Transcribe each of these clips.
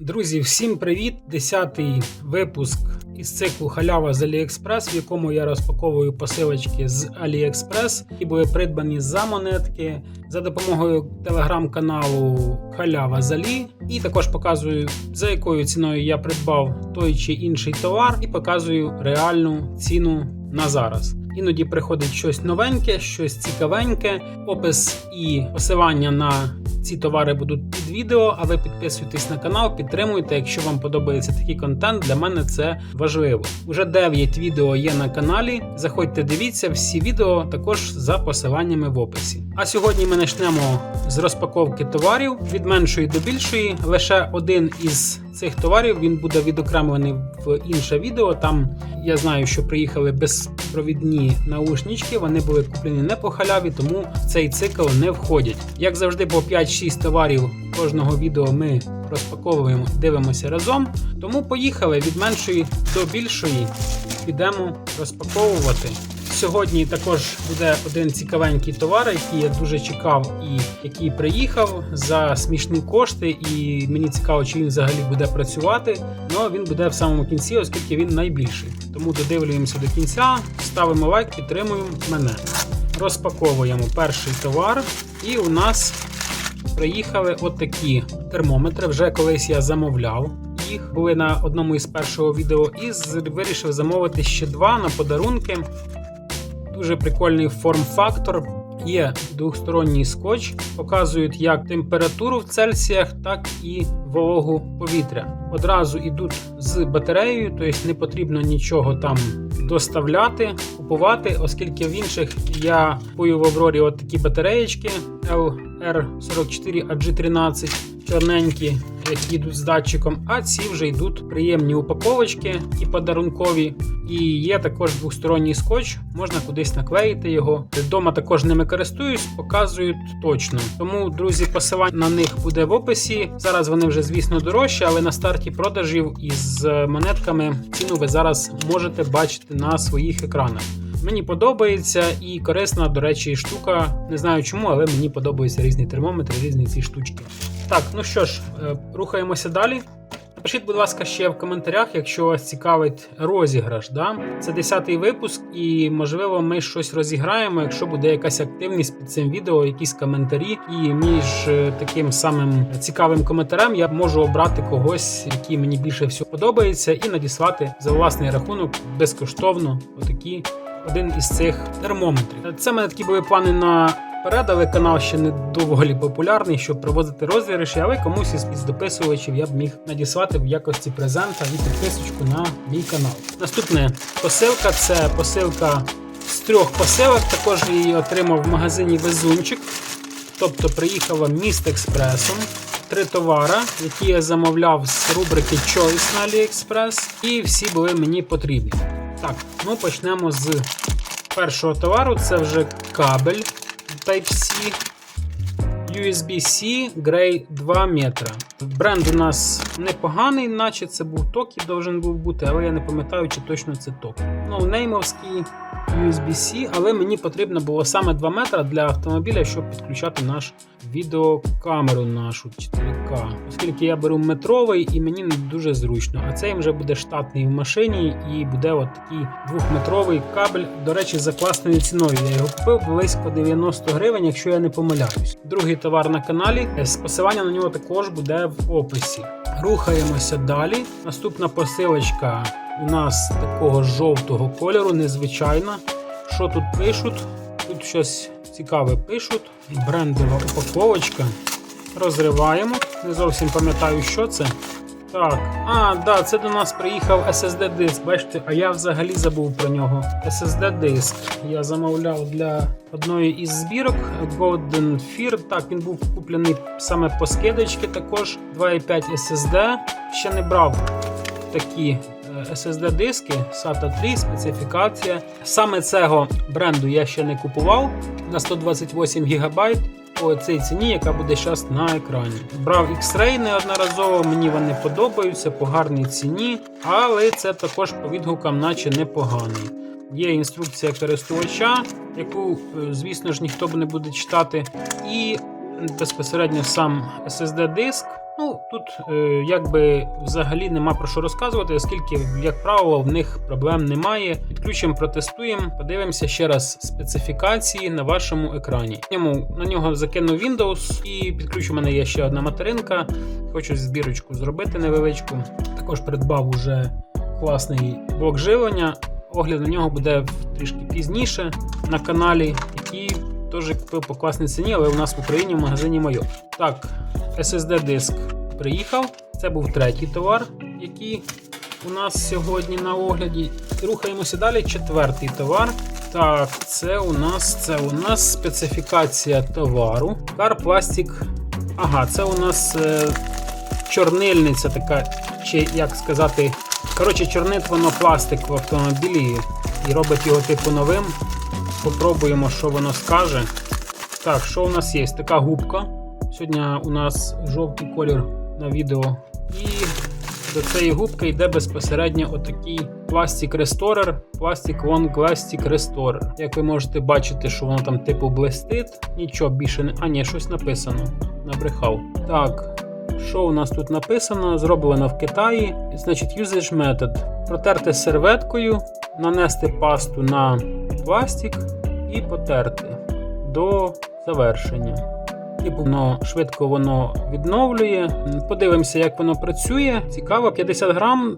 Друзі, всім привіт! Десятий випуск із циклу Халява з AliExpress, в якому я розпаковую посилочки з AliExpress, які були придбані за монетки за допомогою телеграм-каналу Халява з Алі. І також показую, за якою ціною я придбав той чи інший товар, і показую реальну ціну на зараз. Іноді приходить щось новеньке, щось цікавеньке. Опис і посилання на ці товари будуть під відео, а ви підписуйтесь на канал, підтримуйте. Якщо вам подобається такий контент, для мене це важливо. Уже 9 відео є на каналі. Заходьте, дивіться всі відео також за посиланнями в описі. А сьогодні ми почнемо з розпаковки товарів від меншої до більшої. Лише один із цих товарів він буде відокремлений в інше відео. Там я знаю, що приїхали безпровідні наушнички. Вони були куплені не по халяві, тому в цей цикл не входять. Як завжди, по 5-6 товарів кожного відео ми розпаковуємо, дивимося разом. Тому поїхали від меншої до більшої. Підемо розпаковувати. Сьогодні також буде один цікавенький товар, який я дуже чекав і який приїхав за смішні кошти. І мені цікаво, чи він взагалі буде працювати. Ну він буде в самому кінці, оскільки він найбільший. Тому додивлюємося до кінця, ставимо лайк, підтримуємо мене. Розпаковуємо перший товар, і у нас приїхали отакі термометри. Вже колись я замовляв. Їх були на одному із першого відео, і вирішив замовити ще два на подарунки. Дуже прикольний форм-фактор. Є двохсторонній скотч, показують як температуру в Цельсіях, так і вологу повітря. Одразу йдуть з батареєю, тобто не потрібно нічого там доставляти, купувати, оскільки в інших я купую в Аврорі от такі батареєчки LR44 AG13 чорненькі, які йдуть з датчиком, а ці вже йдуть приємні упаковочки і подарункові. І є також двосторонній скотч, можна кудись наклеїти його. Вдома також ними користуюсь, показують точно. Тому, друзі, посилання на них буде в описі. Зараз вони вже, звісно, дорожчі, але на старті продажів із е, монетками ціну ви зараз можете бачити на своїх екранах. Мені подобається і корисна, до речі, штука. Не знаю чому, але мені подобаються різні термометри, різні ці штучки. Так, ну що ж, е, рухаємося далі. Напишіть, будь ласка, ще в коментарях, якщо вас цікавить розіграш. Да? Це 10-й випуск, і можливо ми щось розіграємо, якщо буде якась активність під цим відео, якісь коментарі. І між е, таким самим цікавим коментарем я можу обрати когось, який мені більше всього подобається, і надіслати за власний рахунок безкоштовно отакі один із цих термометрів. Це мене такі були плани на. Вперед, але канал ще не доволі популярний, щоб проводити розіграші, але комусь із дописувачів я б міг надіслати в якості презента і підписочку на мій канал. Наступна посилка це посилка з трьох посилок. Також її отримав в магазині Везунчик. Тобто приїхала міст експресом. Три товара, які я замовляв з рубрики Choice на AliExpress, і всі були мені потрібні. Так, ну почнемо з першого товару. Це вже кабель Type-C. USB-C Grey 2 метра. Бренд у нас непоганий, наче це був Токі, должен був бути, але я не пам'ятаю, чи точно це Токі. Ну, неймовський USB-C, але мені потрібно було саме 2 метра для автомобіля, щоб підключати наш відеокамеру нашу 4К. Оскільки я беру метровий і мені не дуже зручно. А цей вже буде штатний в машині і буде от такий двохметровий кабель. До речі, за класною ціною. Я його купив близько 90 гривень, якщо я не помиляюсь. Другий товар на каналі. З посилання на нього також буде в описі. Рухаємося далі. Наступна посилочка у нас такого жовтого кольору, незвичайна. Що тут пишуть? Тут щось цікаве пишуть. Брендова упаковочка. Розриваємо. Не зовсім пам'ятаю, що це. Так, а, да, це до нас приїхав SSD диск. Бачите, а я взагалі забув про нього. SSD диск. Я замовляв для одної із збірок Golden Fear. Так, він був куплений саме по скидочки. Також 2,5 SSD. Ще не брав такі е, SSD диски SATA 3, специфікація. Саме цього бренду я ще не купував на 128 ГБ по ціні, яка буде зараз на екрані. Брав X-Ray неодноразово, мені вони подобаються по гарній ціні, але це також по відгукам, наче непоганий. Є інструкція користувача, яку, е, звісно ж, ніхто б не буде читати, і безпосередньо сам SSD диск. Ну, тут е, якби взагалі нема про що розказувати, оскільки, як правило, в них проблем немає. Підключимо, протестуємо, подивимося ще раз специфікації на вашому екрані. На нього закину Windows і підключу. У мене є ще одна материнка. Хочу збірочку зробити невеличку. Також придбав уже класний блок живлення. Огляд на нього буде трішки пізніше на каналі, який теж купив по класній ціні, але у нас в Україні в магазині Майо. Так, SSD диск приїхав. Це був третій товар, який у нас сьогодні на огляді. Рухаємося далі. Четвертий товар. Так, це у нас це у нас специфікація товару. Plastic. Ага, це у нас е, чорнильниця така, чи як сказати. Коротше, чорнить воно пластик в автомобілі і робить його типу новим. Попробуємо, що воно скаже. Так, що у нас є? Така губка. Сьогодні у нас жовтий колір на відео. І до цієї губки йде безпосередньо отакий пластик ресторер, пластик Long Plastic Restorer. Як ви можете бачити, що воно там типу блистить, нічого більше не. А, ні, щось написано. Набрехав. Так, що у нас тут написано? Зроблено в Китаї. Значить, usage method. Протерти серветкою, нанести пасту на пластик і потерти до завершення. Воно швидко воно відновлює. Подивимося, як воно працює. Цікаво, 50 грам.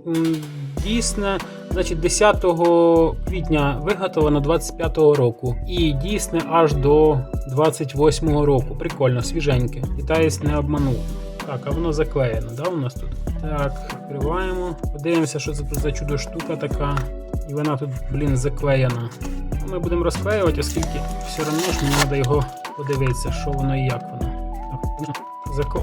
Дійсне, значить, 10 квітня виготовлено 25-го року. І дійсне аж до 28-го року. Прикольно, свіженьке. Китаєць не обманув. Так, а воно заклеєно, да, у нас тут? Так, відкриваємо. Подивимося, що це тут за чудо штука така. І вона тут, блін, заклеєна. Ми будемо розклеювати, оскільки все одно ж мені треба його подивитися, що воно і як воно.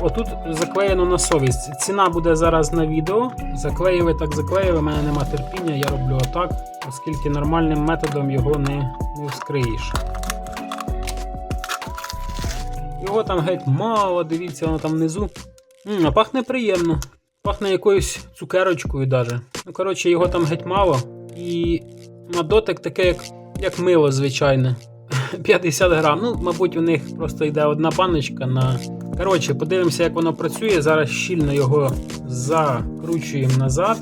Отут заклеєно на совість. Ціна буде зараз на відео. Заклеїли, так заклеїли, в мене нема терпіння, я роблю отак, оскільки нормальним методом його не, не вскриєш. Його там геть мало, дивіться, воно там внизу. М, а пахне приємно. Пахне якоюсь цукерочкою даже. Ну, коротше, його там геть мало. І на дотик таке, як, як мило, звичайне. 50 грам. Ну, мабуть, у них просто йде одна баночка на. Коротше, подивимося, як воно працює. Зараз щільно його закручуємо назад.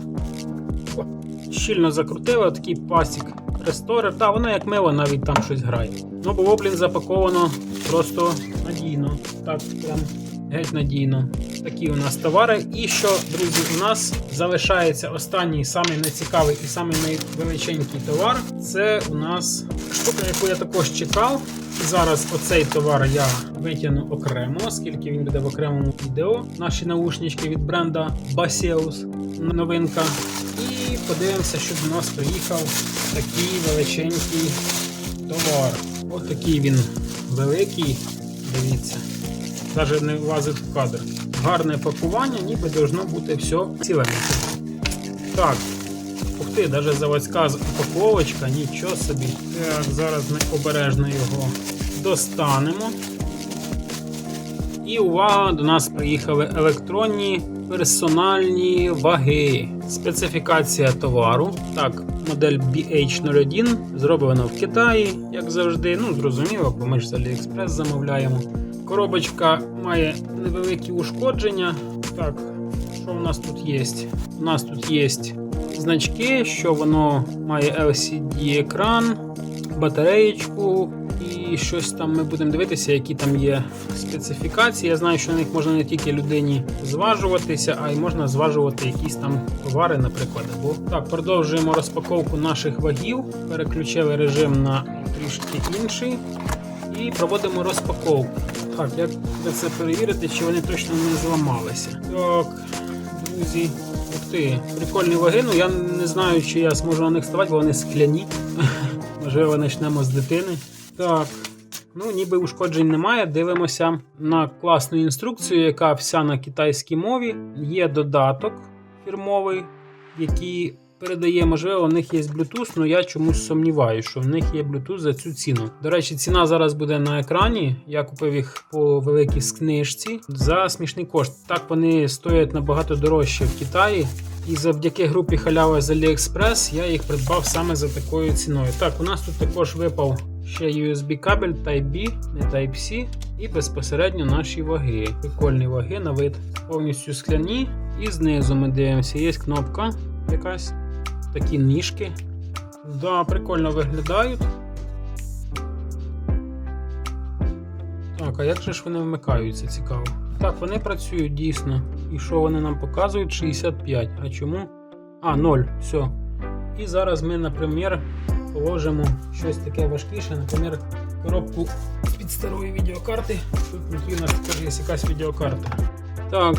О, щільно закрутили, такий пасік ресторер. Так, воно як мило, навіть там щось грає. Ну, було, блін, запаковано просто надійно. Так, прям геть надійно. Такі у нас товари. І що, друзі, у нас залишається останній самий нецікавий і самий найвеличенький товар. Це у нас штука, яку я також чекав. І зараз оцей товар я витягну окремо, оскільки він буде в окремому відео. Наші наушнички від бренда Baseus. Новинка. І подивимося, що до нас приїхав такий величенький товар. Ось такий він великий. Дивіться. Навіть не влазить в кадр. Гарне пакування, ніби должно бути все ціленьке. Так. Ух ти, навіть заводська упаковочка, нічого собі. Так, зараз обережно його достанемо. І увага, до нас приїхали електронні персональні ваги. Специфікація товару. Так, модель BH01 зроблена в Китаї, як завжди. Ну, зрозуміло, бо ми ж з AliExpress замовляємо. Коробочка має невеликі ушкодження. Так, що у нас тут є? У нас тут є значки, що воно має LCD-екран, батареєчку і щось там ми будемо дивитися, які там є специфікації. Я знаю, що на них можна не тільки людині зважуватися, а й можна зважувати якісь там товари, наприклад. Або так, продовжуємо розпаковку наших вагів. Переключили режим на трішки інший. І проводимо розпаковку. Так, як це перевірити, чи вони точно не зламалися. Так, друзі, ух ти, прикольні ваги. Ну я не знаю, чи я зможу на них ставати, бо вони скляні. Можливо, почнемо з дитини. Так. Ну, ніби ушкоджень немає. Дивимося на класну інструкцію, яка вся на китайській мові. Є додаток фірмовий, який передає, можливо, у них є Bluetooth, але я чомусь сумніваюся, що в них є Bluetooth за цю ціну. До речі, ціна зараз буде на екрані. Я купив їх по великій книжці за смішний кошт. Так вони стоять набагато дорожче в Китаї. І завдяки групі халява з AliExpress я їх придбав саме за такою ціною. Так, у нас тут також випав ще USB кабель Type-B, не Type-C. і безпосередньо наші ваги. Прикольні ваги на вид повністю скляні. І знизу ми дивимося, є кнопка якась, такі ніжки. Да, прикольно виглядають. Так, а як же ж вони вмикаються, цікаво. Так, вони працюють дійсно. І що вони нам показують? 65. А чому? А, 0. Все. І зараз ми, наприклад, положимо щось таке важкіше, наприклад, коробку під старої відеокарти. Тут у нас теж є якась відеокарта. Так,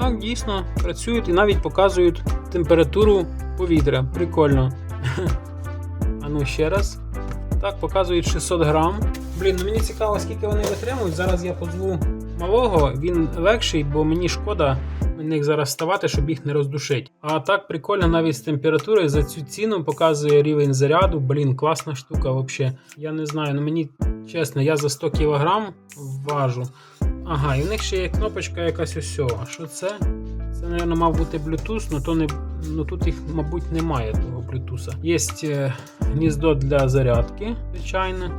так, дійсно працюють і навіть показують температуру повітря. Прикольно. А ну ще раз. Так, показують 600 грам. Блін, ну мені цікаво, скільки вони витримують. Зараз я позву малого, він легший, бо мені шкода на них зараз вставати, щоб їх не роздушити. А так прикольно навіть з температурою за цю ціну показує рівень заряду. Блін, класна штука взагалі. Я не знаю, ну мені чесно, я за 100 кг важу. Ага, і в них ще є кнопочка якась ось. А що це? Це, мабуть, мав бути Bluetooth, але то не, ну, тут їх, мабуть, немає того Bluetooth. Є е, гніздо для зарядки, звичайно.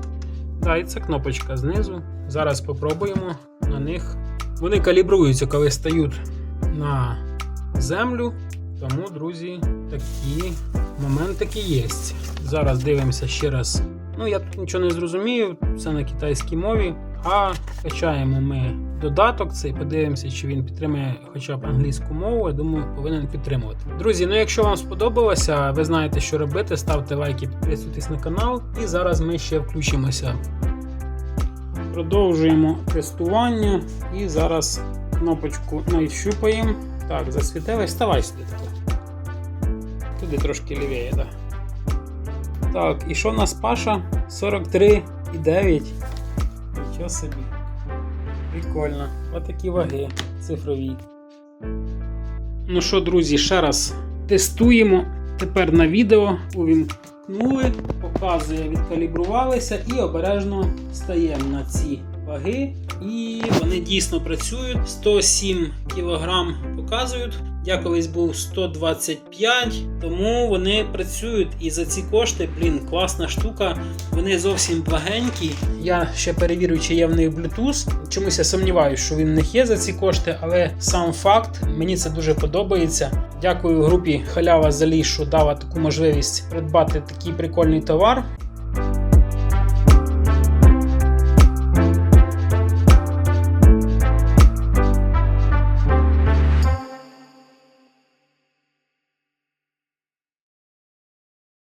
Да, і це кнопочка знизу. Зараз спробуємо на них. Вони калібруються, коли стають на землю. Тому, друзі, такі моментики є. Зараз дивимося ще раз. Ну, я тут нічого не зрозумію, все на китайській мові. А качаємо ми додаток цей, подивимося, чи він підтримує хоча б англійську мову. Я думаю, повинен підтримувати. Друзі, ну якщо вам сподобалося, ви знаєте, що робити. Ставте лайки, підписуйтесь на канал. І зараз ми ще включимося. Продовжуємо тестування. І зараз кнопочку нащупаємо. Так, засвітилась. Ставай сюди. Туди трошки лівіє, так. Так, і що в нас Паша? 43,9. Нічого собі. Прикольно. Отакі ваги цифрові. Ну що, друзі, ще раз тестуємо. Тепер на відео увімкнули, показує, відкалібрувалися і обережно стаємо на ці ваги. І вони дійсно працюють. 107 кг показують. Я колись був 125, тому вони працюють і за ці кошти, блін, класна штука. Вони зовсім благенькі. Я ще перевірю, чи є в них Bluetooth. Чомусь я сумніваюся, що він в них є за ці кошти, але сам факт мені це дуже подобається. Дякую групі Халява Залі, що дала таку можливість придбати такий прикольний товар.